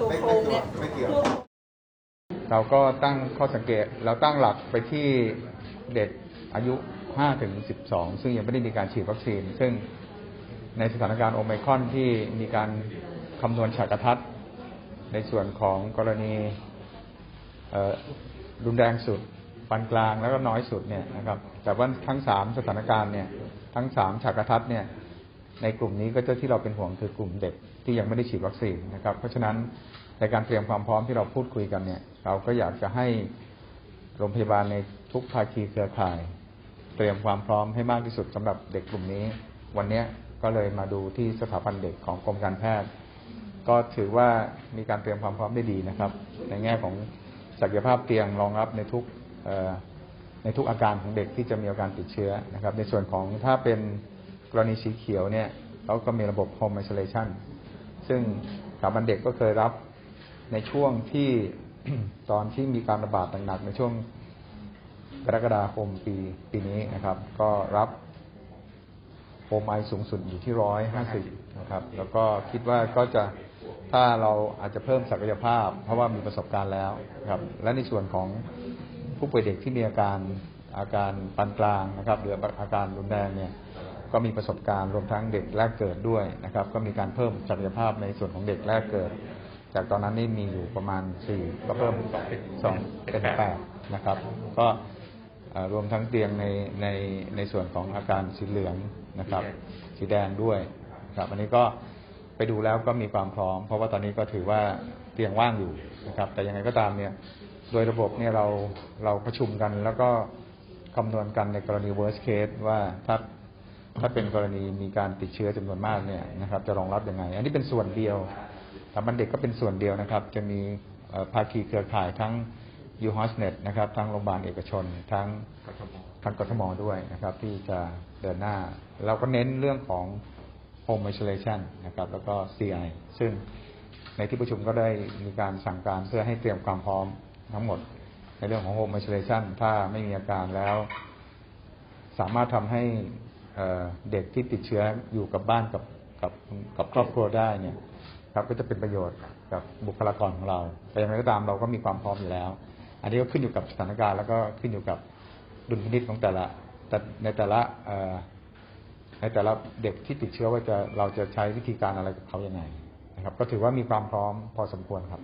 ตัวโครงเนี่ย ไม่เกี่ยวตัวเราก็ตั้งข้อสังเกต เราตั้งหลักไปที่เด็กอายุ 5 ถึง 12 ซึ่งยังไม่ได้มีการฉีดวัคซีน ซึ่งในสถานการณ์โอไมครอนที่มีการคำนวณฉากทัดในส่วนของกรณีเอ่อรุนแรงสุดปานกลางแล้วก็น้อยสุดเนี่ยนะครับ แต่ว่าทั้งสามสถานการณ์เนี่ย ทั้งสามฉากทัดเนี่ย ในกลุ่มนี้ก็จะที่เราเป็นห่วงคือกลุ่มเด็ก ที่ยังไม่ได้ฉีดวัคซีนนะครับ เพราะฉะนั้นในการเตรียมความพร้อมที่เราพูดคุยกันเนี่ย เราก็อยากจะให้โรงพยาบาลในทุกภาคีเครือข่าย เตรียมความพร้อมให้มากที่สุดสำหรับเด็กกลุ่มนี้ วันนี้ก็เลยมาดูที่สถาบันเด็กของกรมการแพทย์ ก็ถือว่ามีการเตรียมความพร้อมได้ดีนะครับ ในแง่ของศักยภาพเตียงรองรับในทุกในทุกอาการของเด็กที่จะมีอาการติดเชื้อนะครับ ในส่วนของถ้าเป็นกรณีสีเขียวเนี่ยเราก็มีระบบ home isolation ซึ่งสถาบันเด็กก็เคยรับในช่วงที่ตอนที่มีการระบาดหนักๆในช่วงกรกฎาคมปีปีนี้นะครับ ก็รับโฮมไอสูงสุดอยู่ที่ร้อยห้าสิบนะครับ แล้วก็คิดว่าก็จะถ้าเราอาจจะเพิ่มศักยภาพ เพราะว่ามีประสบการณ์แล้วครับ และในส่วนของผู้ป่วยเด็กที่มีอาการอาการปานกลางนะครับ หรืออาการรุนแรงเนี่ย ก็มีประสบการณ์รวมทั้งเด็กแรกเกิดด้วยนะครับ ก็มีการเพิ่มศักยภาพในส่วนของเด็กแรกเกิด จากตอนนั้นนี่มีอยู่ประมาณสี่ก็เพิ่มสองเป็นแปดนะครับ ก็รวมทั้งเตียงในในในส่วนของอาการสีเหลืองนะครับ สีแดงด้วยครับ อันนี้ก็ไปดูแล้วก็มีความพร้อม เพราะว่าตอนนี้ก็ถือว่าเตียงว่างอยู่นะครับ แต่ยังไงก็ตามเนี่ยโดยระบบเนี่ยเราเราประชุมกันแล้วก็คำนวณกันในกรณี worst case ว่าถ้า ถ้าเป็นกรณีมีการติดเชื้อจำนวนมากเนี่ยนะครับ จะรองรับยังไง อันนี้เป็นส่วนเดียวสถาบันเด็กก็เป็นส่วนเดียวนะครับ จะมีภาคีเครือข่ายทั้ง u h o s n e t นะครับ ทั้งโรงพยาบาลเอกชน ทั้งทางกทมด้วยนะครับ ที่จะเดินหน้า เราก็เน้นเรื่องของ home isolation นะครับ แล้วก็ CI ซึ่งในที่ประชุมก็ได้มีการสั่งการเพื่อให้เตรียมความพร้อมทั้งหมด ในเรื่องของ home isolation ถ้าไม่มีอาการแล้ว สามารถทำให้ เด็กที่ติดเชื้ออยู่กับบ้านกับกับกับครอบครัวได้เนี่ยครับก็จะเป็นประโยชน์กับบุคลากรของเรา แต่อย่างไรก็ตามเราก็มีความพร้อมอยู่แล้ว อันนี้ก็ขึ้นอยู่กับสถานการณ์แล้วก็ขึ้นอยู่กับดุลพินิจของแต่ละแต่ในแต่ละในแต่ละเด็กที่ติดเชื้อว่าจะเราจะใช้วิธีการอะไรกับเขายังไงนะครับ ก็ถือว่ามีความพร้อมพอสมควรครับ